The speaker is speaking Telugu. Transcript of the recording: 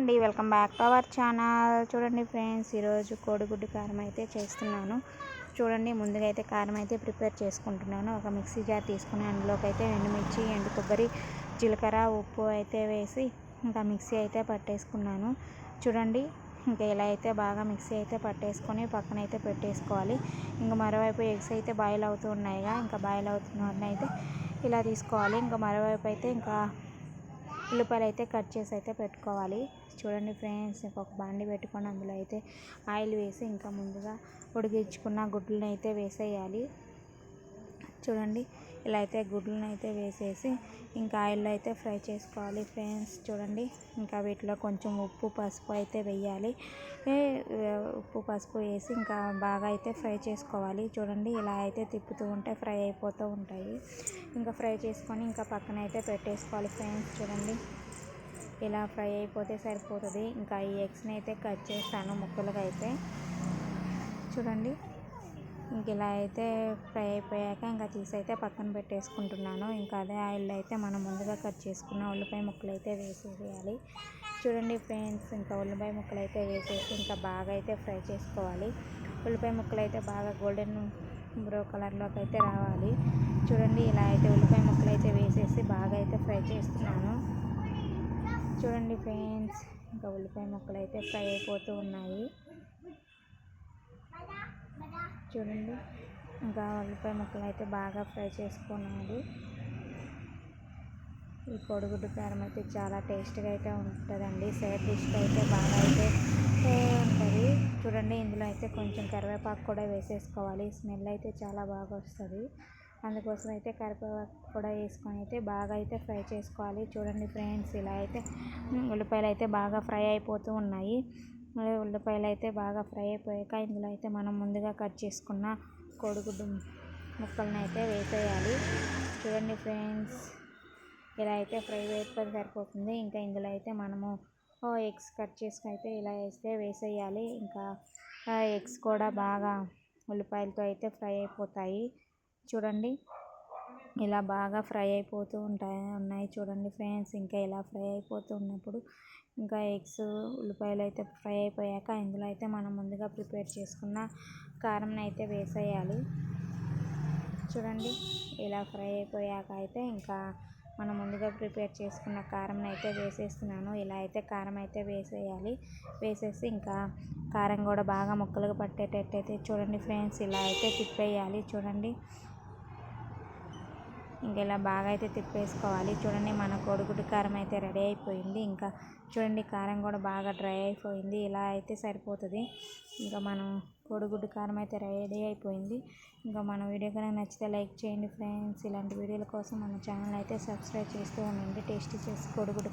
అండి. Welcome back to our channel. చూడండి ఫ్రెండ్స్ ఈరోజు కోడిగుడ్డు కారం అయితే చేస్తున్నాను. చూడండి ముందుగా అయితే కారం అయితే ప్రిపేర్ చేసుకుంటున్నాను. ఒక మిక్సీ జార్ తీసుకుని అందులోకి అయితే ఎండుమిర్చి ఎండు కొబ్బరి జీలకర్ర ఉప్పు అయితే వేసి ఇంకా మిక్సీ అయితే పట్టేసుకున్నాను. చూడండి ఇంకా ఇలా అయితే బాగా మిక్సీ అయితే పట్టేసుకొని పక్కన అయితే పెట్టేసుకోవాలి. ఇంకా మరోవైపు ఎగ్స్ అయితే బాయిల్ అవుతూ ఉన్నాయిగా. ఇంకా బాయిల్ అవుతున్న అయితే ఇలా తీసుకోవాలి. ఇంకా మరోవైపు అయితే ఇంకా ఉల్లిపాయలు అయితే కట్ చేసి అయితే పెట్టుకోవాలి. చూడండి ఫ్రెండ్స్ ఇంకొక బాండి పెట్టుకొని అందులో అయితే ఆయిల్ వేసి ఇంకా ముందుగా ఉడికించుకున్న గుడ్లను అయితే వేసేయాలి. చూడండి ఇలా అయితే గుడ్లను అయితే వేసేసి ఇంకా ఆయిల్లో అయితే ఫ్రై చేసుకోవాలి ఫ్రెండ్స్. చూడండి ఇంకా వీటిలో కొంచెం ఉప్పు పసుపు అయితే వేయాలి. ఉప్పు పసుపు వేసి ఇంకా బాగా అయితే ఫ్రై చేసుకోవాలి. చూడండి ఇలా అయితే తిప్పుతూ ఉంటే ఫ్రై అయిపోతూ ఉంటాయి. ఇంకా ఫ్రై చేసుకొని ఇంకా పక్కన అయితే పెట్టేసుకోవాలి ఫ్రెండ్స్. చూడండి ఇలా ఫ్రై అయిపోతే సరిపోతుంది. ఇంకా ఈ ఎగ్స్ని అయితే కట్ చేస్తాను ముక్కలుగా అయితే. చూడండి ఇంక ఇలా అయితే ఫ్రై అయిపోయాక ఇంకా తీసి అయితే పక్కన పెట్టేసుకుంటున్నాను. ఇంకా అదే ఆయిల్ అయితే మనం ముందుగా కట్ చేసుకున్న ఉల్లిపాయ ముక్కలు అయితే వేసేసేయాలి. చూడండి ఫ్రెండ్స్ ఇంకా ఉల్లిపాయ ముక్కలు అయితే వేసేసి ఇంకా బాగా అయితే ఫ్రై చేసుకోవాలి. ఉల్లిపాయ ముక్కలు అయితే బాగా గోల్డెన్ బ్రో కలర్లోకి అయితే రావాలి. చూడండి ఇలా అయితే ఉల్లిపాయ ముక్కలు అయితే వేసేసి బాగా అయితే ఫ్రై చేస్తున్నాను. చూడండి ఫ్రెండ్స్ ఇంకా ఉల్లిపాయ ముక్కలు అయితే ఫ్రై అయిపోతూ ఉన్నాయి. చూడండి. ఇంకా ఉల్లిపాయ ముక్కలు అయితే బాగా ఫ్రై చేసుకున్నాడు. ఈ కోడిగుడ్డు కారం అయితే చాలా టేస్ట్గా అయితే ఉంటుందండి. సైడ్ డిష్కి అయితే బాగా అయితే ఉంటుంది. చూడండి ఇందులో అయితే కొంచెం కరివేపాకు కూడా వేసేసుకోవాలి. స్మెల్ అయితే చాలా బాగా వస్తుంది. అందుకోసం అయితే కరివేపాకు కూడా వేసుకొని అయితే బాగా అయితే ఫ్రై చేసుకోవాలి. చూడండి ఫ్రెండ్స్ ఇలా అయితే ఉల్లిపాయలు అయితే బాగా ఫ్రై అయిపోతూ ఉన్నాయి. ఉల్లిపాయలు అయితే బాగా ఫ్రై అయిపోయాక ఇందులో అయితే మనం ముందుగా కట్ చేసుకున్న కోడిగుడ్డు ముక్కలను అయితే వేసేయాలి. చూడండి ఫ్రెండ్స్ ఇలా అయితే ఫ్రై వేసుకొని సరిపోతుంది. ఇంకా ఇందులో అయితే మనము ఎగ్స్ కట్ చేసుకుని అయితే ఇలా వేస్తే వేసేయాలి. ఇంకా ఎగ్స్ కూడా బాగా ఉల్లిపాయలతో అయితే ఫ్రై అయిపోతాయి. చూడండి ఇలా బాగా ఫ్రై అయిపోతూ ఉంటాయి ఉన్నాయి చూడండి ఫ్రెండ్స్. ఇంకా ఇలా ఫ్రై అయిపోతూ ఉన్నప్పుడు ఇంకా ఎగ్స్ ఉల్లిపాయలు అయితే ఫ్రై అయిపోయాక ఇందులో అయితే మనం ముందుగా ప్రిపేర్ చేసుకున్న కారం అయితే వేసేయాలి. చూడండి ఇలా ఫ్రై అయిపోయాక అయితే ఇంకా మనం ముందుగా ప్రిపేర్ చేసుకున్న కారం అయితే వేసేస్తున్నాను. ఇలా అయితే కారం అయితే వేసేయాలి. వేసేసి ఇంకా కారం కూడా బాగా ముక్కలుగా పట్టేటట్టయితే చూడండి ఫ్రెండ్స్ ఇలా అయితే తిప్పేయాలి. చూడండి ఇంకా ఇలా బాగా అయితే తిప్పేసుకోవాలి. చూడండి మన కోడిగుడ్డు కారం అయితే రెడీ అయిపోయింది. ఇంకా చూడండి కారం కూడా బాగా డ్రై అయిపోయింది. ఇలా అయితే సరిపోతుంది. ఇంకా మనం కోడిగుడ్డు కారం అయితే రెడీ అయిపోయింది. ఇంకా మన వీడియో కనుక నచ్చితే లైక్ చేయండి ఫ్రెండ్స్. ఇలాంటి వీడియోల కోసం మన ఛానల్ అయితే సబ్స్క్రైబ్ చేస్తూ ఉండండి. టేస్టీ చేసి కోడిగుడ్డు